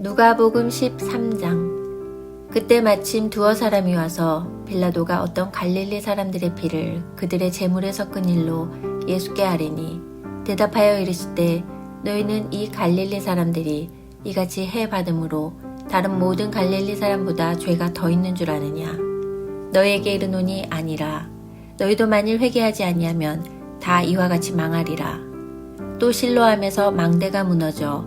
누가복음 13장. 그때 마침 두어 사람이 와서 빌라도가 어떤 갈릴리 사람들의 피를 그들의 제물에 섞은 일로 예수께 아뢰니 대답하여 이르시되 너희는 이 갈릴리 사람들이 이같이 해 받음으로 다른 모든 갈릴리 사람보다 죄가 더 있는 줄 아느냐? 너희에게 이르노니 아니라 너희도 만일 회개하지 아니하면 다 이와 같이 망하리라. 또 실로함에서 망대가 무너져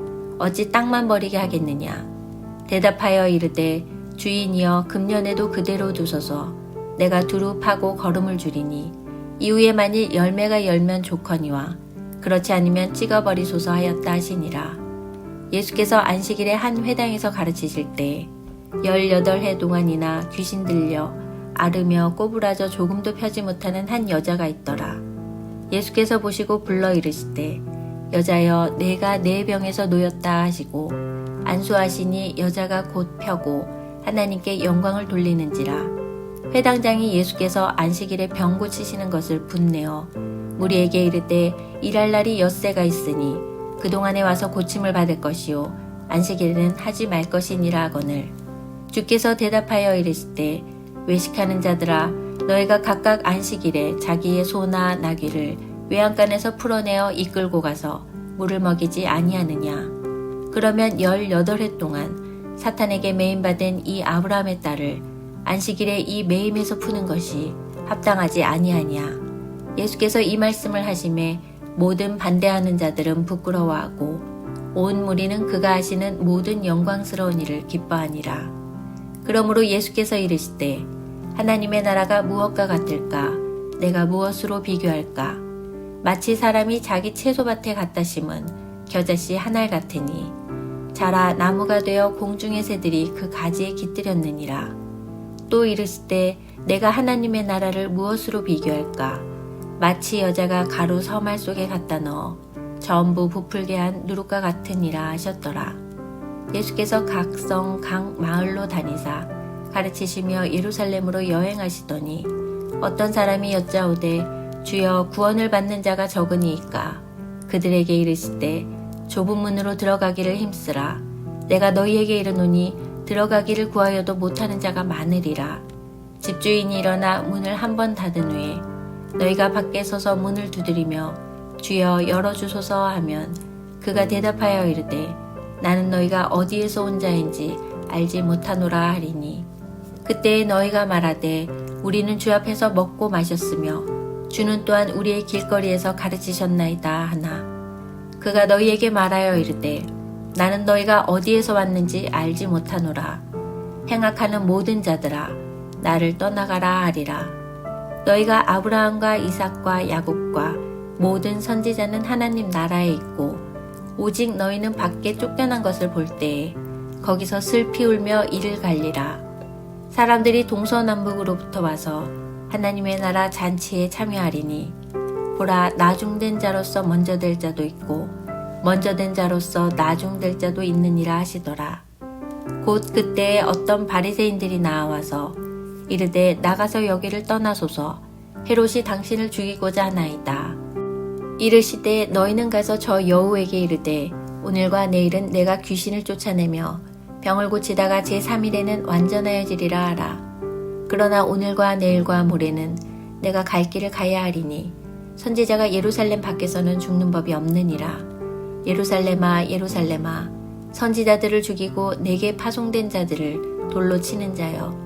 어찌 땅만 버리게 하겠느냐? 대답하여 이르되 주인이여 금년에도 그대로 두소서. 내가 두루 파고 걸음을 줄이니 이후에 만일 열매가 열면 좋거니와 그렇지 않으면 찍어버리소서 하였다 하시니라. 예수께서 안식일에 한 회당에서 가르치실 때 18해 동안이나 귀신 들려 앓으며 꼬부라져 조금도 펴지 못하는 한 여자가 있더라. 예수께서 보시고 불러 이르시되 여자여 내가 내 병에서 놓였다 하시고 안수하시니 여자가 곧 펴고 하나님께 영광을 돌리는지라. 회당장이 예수께서 안식일에 병 고치시는 것을 분내어 무리에게 이르되 일할 날이 엿새가 있으니 그동안에 와서 고침을 받을 것이요 안식일에는 하지 말 것이니라 하거늘. 주께서 대답하여 이르시되 외식하는 자들아 너희가 각각 안식일에 자기의 소나 나귀를 외양간에서 풀어내어 이끌고 가서 물을 먹이지 아니하느냐. 그러면 18해 동안 사탄에게 매임받은 이 아브라함의 딸을 안식일에 이 매임에서 푸는 것이 합당하지 아니하냐. 예수께서 이 말씀을 하심에 모든 반대하는 자들은 부끄러워하고 온 무리는 그가 하시는 모든 영광스러운 일을 기뻐하니라. 그러므로 예수께서 이르시되 하나님의 나라가 무엇과 같을까? 내가 무엇으로 비교할까 마치 사람이 자기 채소밭에 갖다 심은 겨자씨 한 알 같으니 자라 나무가 되어 공중의 새들이 그 가지에 깃들였느니라. 또 이르시되 내가 하나님의 나라를 무엇으로 비교할까? 마치 여자가 가루 서말 속에 갖다 넣어 전부 부풀게 한 누룩과 같으니라 하셨더라. 예수께서 각 성 각 마을로 다니사 가르치시며 예루살렘으로 여행하시더니 어떤 사람이 여짜오되 주여 구원을 받는 자가 적으니이까? 그들에게 이르시되 좁은 문으로 들어가기를 힘쓰라. 내가 너희에게 이르노니 들어가기를 구하여도 못하는 자가 많으리라. 집주인이 일어나 문을 한 번 닫은 후에 너희가 밖에 서서 문을 두드리며 주여 열어주소서 하면 그가 대답하여 이르되 나는 너희가 어디에서 온 자인지 알지 못하노라 하리니. 그때에 너희가 말하되 우리는 주 앞에서 먹고 마셨으며 주는 또한 우리의 길거리에서 가르치셨나이다 하나. 그가 너희에게 말하여 이르되 나는 너희가 어디에서 왔는지 알지 못하노라. 행악하는 모든 자들아 나를 떠나가라 하리라. 너희가 아브라함과 이삭과 야곱과 모든 선지자는 하나님 나라에 있고 오직 너희는 밖에 쫓겨난 것을 볼 때에 거기서 슬피 울며 이를 갈리라. 사람들이 동서남북으로부터 와서 하나님의 나라 잔치에 참여하리니 보라 나중된 자로서 먼저 될 자도 있고 먼저 된 자로서 나중될 자도 있느니라 하시더라. 곧 그때에 어떤 바리새인들이 나와서 이르되 나가서 여기를 떠나소서. 헤롯이 당신을 죽이고자 하나이다. 이르시되 너희는 가서 저 여우에게 이르되 오늘과 내일은 내가 귀신을 쫓아내며 병을 고치다가 제3일에는 완전하여지리라 하라. 그러나 오늘과 내일과 모레는 내가 갈 길을 가야 하리니 선지자가 예루살렘 밖에서는 죽는 법이 없느니라. 예루살렘아 예루살렘아 선지자들을 죽이고 내게 파송된 자들을 돌로 치는 자여.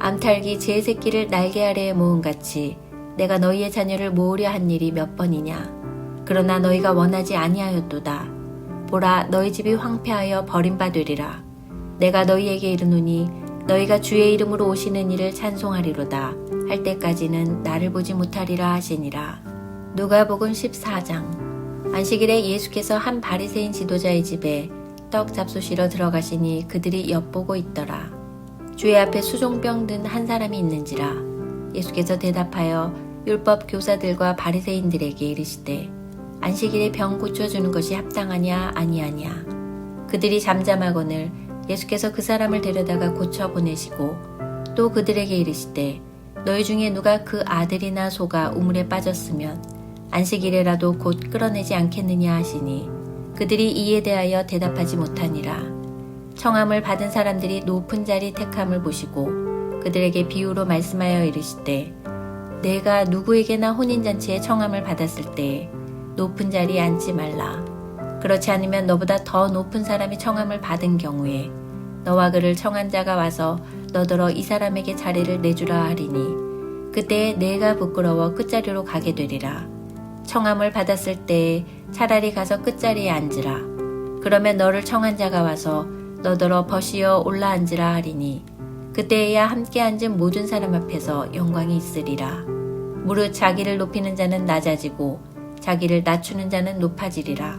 암탉이 제 새끼를 날개 아래에 모은 같이 내가 너희의 자녀를 모으려 한 일이 몇 번이냐? 그러나 너희가 원하지 아니하였도다. 보라 너희 집이 황폐하여 버림받으리라. 내가 너희에게 이르노니 너희가 주의 이름으로 오시는 이를 찬송하리로다. 할 때까지는 나를 보지 못하리라 하시니라. 누가복음 14장. 안식일에 예수께서 한 바리새인 지도자의 집에 떡 잡수시러 들어가시니 그들이 엿보고 있더라. 주의 앞에 수종병 든 한 사람이 있는지라. 예수께서 대답하여 율법 교사들과 바리새인들에게 이르시되 안식일에 병 고쳐 주는 것이 합당하냐 아니하냐. 그들이 잠잠하거늘 예수께서 그 사람을 데려다가 고쳐 보내시고 또 그들에게 이르시되 너희 중에 누가 그 아들이나 소가 우물에 빠졌으면 안식일에라도 곧 끌어내지 않겠느냐 하시니 그들이 이에 대하여 대답하지 못하니라 청함을 받은 사람들이 높은 자리 택함을 보시고 그들에게 비유로 말씀하여 이르시되 내가 누구에게나 혼인잔치에 청함을 받았을 때 높은 자리에 앉지 말라. 그렇지 않으면 너보다 더 높은 사람이 청함을 받은 경우에 너와 그를 청한 자가 와서 너더러 이 사람에게 자리를 내주라 하리니 그때 내가 부끄러워 끝자리로 가게 되리라. 청함을 받았을 때 차라리 가서 끝자리에 앉으라. 그러면 너를 청한 자가 와서 너더러 벗이어 올라 앉으라 하리니 그때에야 함께 앉은 모든 사람 앞에서 영광이 있으리라. 무릇 자기를 높이는 자는 낮아지고 자기를 낮추는 자는 높아지리라.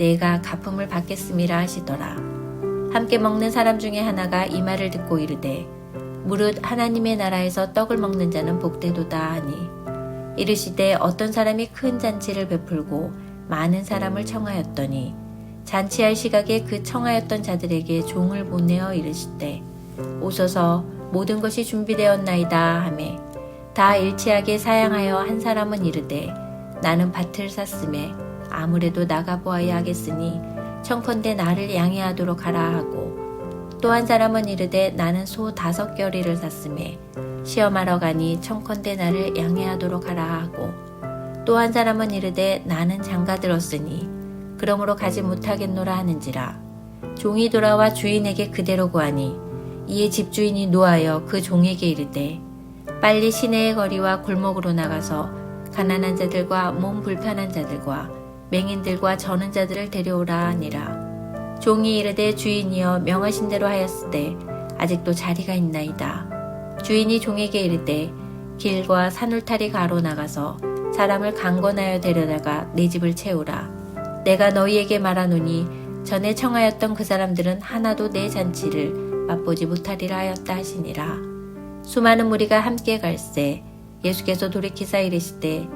내가 가품을 받겠음이라 하시더라. 함께 먹는 사람 중에 하나가 이 말을 듣고 이르되 무릇 하나님의 나라에서 떡을 먹는 자는 복되도다 하니 이르시되 어떤 사람이 큰 잔치를 베풀고 많은 사람을 청하였더니 잔치할 시각에 그 청하였던 자들에게 종을 보내어 이르시되 오소서 모든 것이 준비되었나이다 하매 다 일치하게 사양하여 한 사람은 이르되 나는 밭을 샀음에 아무래도 나가보아야 하겠으니 청컨대 나를 양해하도록 하라 하고 또 한 사람은 이르되 나는 소 다섯 겨리를 샀음에 시험하러 가니 청컨대 나를 양해하도록 하라 하고 또 한 사람은 이르되 나는 장가 들었으니 그러므로 가지 못하겠노라 하는지라. 종이 돌아와 주인에게 그대로 구하니 이에 집주인이 노하여 그 종에게 이르되 빨리 시내의 거리와 골목으로 나가서 가난한 자들과 몸 불편한 자들과 맹인들과 저는 자들을 데려오라 하니라. 종이 이르되 주인이여 명하신 대로 하였으되 아직도 자리가 있나이다. 주인이 종에게 이르되 길과 산울타리 가로 나가서 사람을 강권하여 데려다가 내 집을 채우라. 내가 너희에게 말하노니 전에 청하였던 그 사람들은 하나도 내 잔치를 맛보지 못하리라 하였다 하시니라. 수많은 무리가 함께 갈새 예수께서 돌이키사 이르시되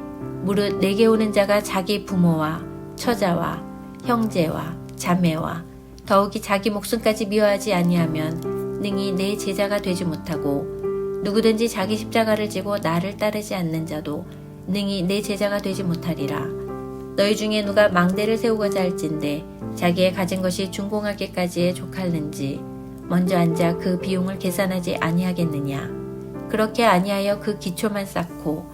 무릇 내게 오는 자가 자기 부모와 처자와 형제와 자매와 더욱이 자기 목숨까지 미워하지 아니하면 능히 내 제자가 되지 못하고 누구든지 자기 십자가를 지고 나를 따르지 않는 자도 능히 내 제자가 되지 못하리라. 너희 중에 누가 망대를 세우고자 할진대 자기의 가진 것이 중공하기까지에 족할는지 먼저 앉아 그 비용을 계산하지 아니하겠느냐. 그렇게 아니하여 그 기초만 쌓고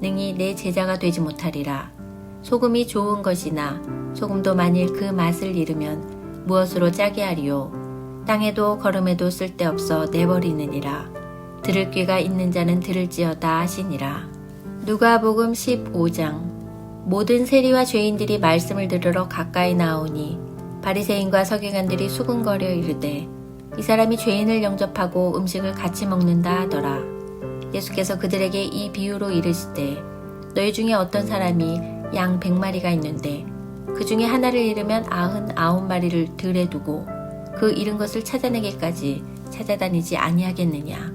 능히 내 제자가 되지 못하리라. 소금이 좋은 것이나 소금도 만일 그 맛을 잃으면 무엇으로 짜게 하리요. 땅에도 걸음에도 쓸데없어 내버리느니라. 들을 귀가 있는 자는 들을지어다 하시니라. 누가복음 15장 모든 세리와 죄인들이 말씀을 들으러 가까이 나오니 바리새인과 서기관들이 수군거려 이르되 이 사람이 죄인을 영접하고 음식을 같이 먹는다 하더라. 예수께서 그들에게 이 비유로 이르시되 너희 중에 어떤 사람이 양 백마리가 있는데 그 중에 하나를 잃으면 아흔 아홉 마리를 들에 두고 그 잃은 것을 찾아내기까지 찾아다니지 아니하겠느냐.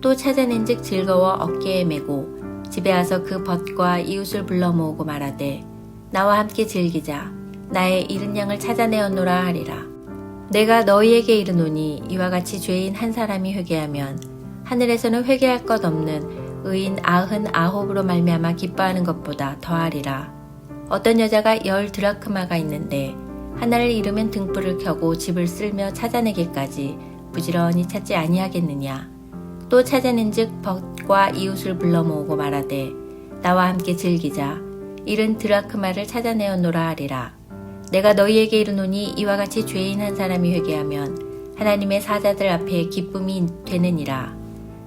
또 찾아낸즉 즐거워 어깨에 메고 집에 와서 그 벗과 이웃을 불러 모으고 말하되 나와 함께 즐기자 나의 잃은 양을 찾아내었노라 하리라. 내가 너희에게 이르노니 이와 같이 죄인 한 사람이 회개하면 하늘에서는 회개할 것 없는 의인 아흔 아홉으로 말미암아 기뻐하는 것보다 더하리라. 어떤 여자가 열 드라크마가 있는데 하나를 잃으면 등불을 켜고 집을 쓸며 찾아내기까지 부지런히 찾지 아니하겠느냐. 또 찾아낸즉 벗과 이웃을 불러 모으고 말하되 나와 함께 즐기자. 잃은 드라크마를 찾아내었노라 하리라. 내가 너희에게 이르노니 이와 같이 죄인 한 사람이 회개하면 하나님의 사자들 앞에 기쁨이 되느니라.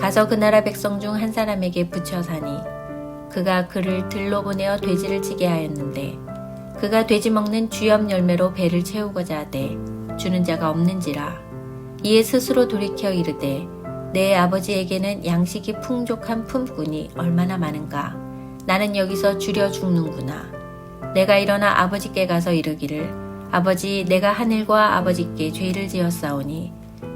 가서 그 나라 백성 중 한 사람에게 붙여 사니 그가 그를 들로 보내어 돼지를 치게 하였는데 그가 돼지 먹는 쥐염 열매로 배를 채우고자 하되 주는 자가 없는지라 이에 스스로 돌이켜 이르되 내 아버지에게는 양식이 풍족한 품꾼이 얼마나 많은가? 나는 여기서 줄여 죽는구나. 내가 일어나 아버지께 가서 이르기를 아버지 내가 하늘과 아버지께 죄를 지었사오니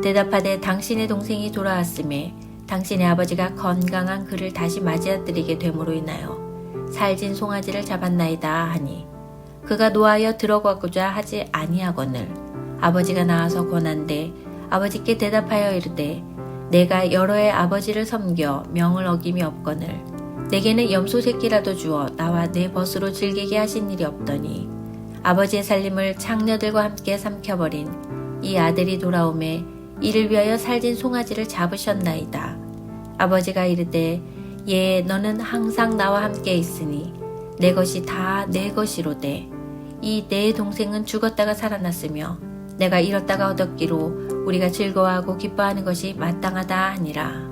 대답하되 당신의 동생이 돌아왔음에 당신의 아버지가 건강한 그를 다시 맞이하드리게 됨으로 인하여 살진 송아지를 잡았나이다 하니 그가 노하여 들어가고자 하지 아니하거늘 아버지가 나와서 권한데 아버지께 대답하여 이르되 내가 여러 해 아버지를 섬겨 명을 어김이 없거늘 내게는 염소 새끼라도 주어 나와 내 벗으로 즐기게 하신 일이 없더니 아버지의 살림을 창녀들과 함께 삼켜버린 이 아들이 돌아오매 이를 위하여 살진 송아지를 잡으셨나이다. 아버지가 이르되 예 너는 항상 나와 함께 있으니 내 것이 다 내 것이로되 이 내 동생은 죽었다가 살아났으며 내가 잃었다가 얻었기로 우리가 즐거워하고 기뻐하는 것이 마땅하다 하니라.